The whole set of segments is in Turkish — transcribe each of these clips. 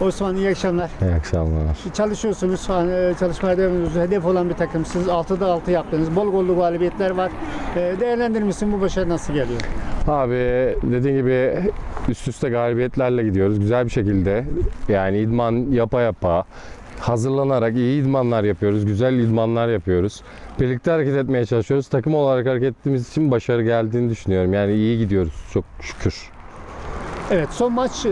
Osman iyi akşamlar. İyi akşamlar. Çalışıyorsunuz, hani çalışmaya devam ediyorsunuz. Hedef olan bir takımsınız. 6'da 6 yaptınız. Bol gollü galibiyetler var. Ee, Değerlendirmişsin bu başarı nasıl geliyor? Abi dediğin gibi üst üste galibiyetlerle gidiyoruz. Güzel bir şekilde yani idman yapa yapa hazırlanarak iyi idmanlar yapıyoruz. Güzel idmanlar yapıyoruz. Birlikte hareket etmeye çalışıyoruz. Takım olarak hareket ettiğimiz için başarı geldiğini düşünüyorum. Yani iyi gidiyoruz çok şükür. Evet son maç e,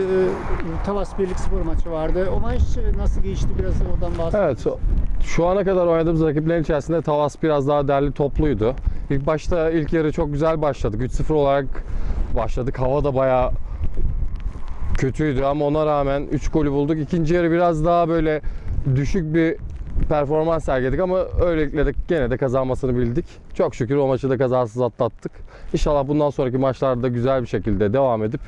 Tavas Birlik Spor maçı vardı. O maç e, nasıl geçti biraz oradan bahsedelim. Evet şu ana kadar oynadığımız rakiplerin içerisinde Tavas biraz daha derli topluydu. İlk başta ilk yarı çok güzel başladık. 3-0 olarak başladık. Hava da bayağı kötüydü ama ona rağmen 3 golü bulduk. İkinci yarı biraz daha böyle düşük bir performans sergiledik ama öylelikle de gene de kazanmasını bildik. Çok şükür o maçı da kazasız atlattık. İnşallah bundan sonraki maçlarda güzel bir şekilde devam edip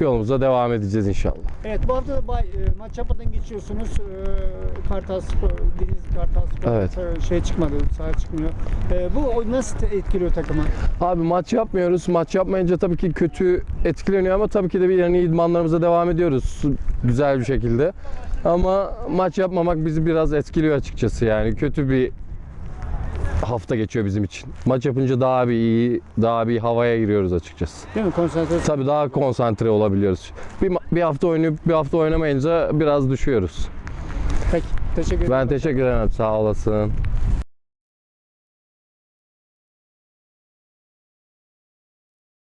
yolumuza devam edeceğiz inşallah. Evet bu hafta da bay, e, maç yapmadan geçiyorsunuz. E, Kartal Spor, Denizli Kartal Spor Evet. e, şey çıkmadı, sahaya çıkmıyor. E, bu nasıl etkiliyor takımı? Abi maç yapmıyoruz. Maç yapmayınca tabii ki kötü etkileniyor ama tabii ki de bir yani idmanlarımıza devam ediyoruz güzel bir şekilde. Ama maç yapmamak bizi biraz etkiliyor açıkçası yani kötü bir hafta geçiyor bizim için. Maç yapınca daha bir iyi, daha bir havaya giriyoruz açıkçası. Değil mi? Konsantre. Tabii daha konsantre olabiliyoruz. Bir, bir hafta oynayıp bir hafta oynamayınca biraz düşüyoruz. Peki. Teşekkür ederim. Ben teşekkür ederim. Sağ olasın.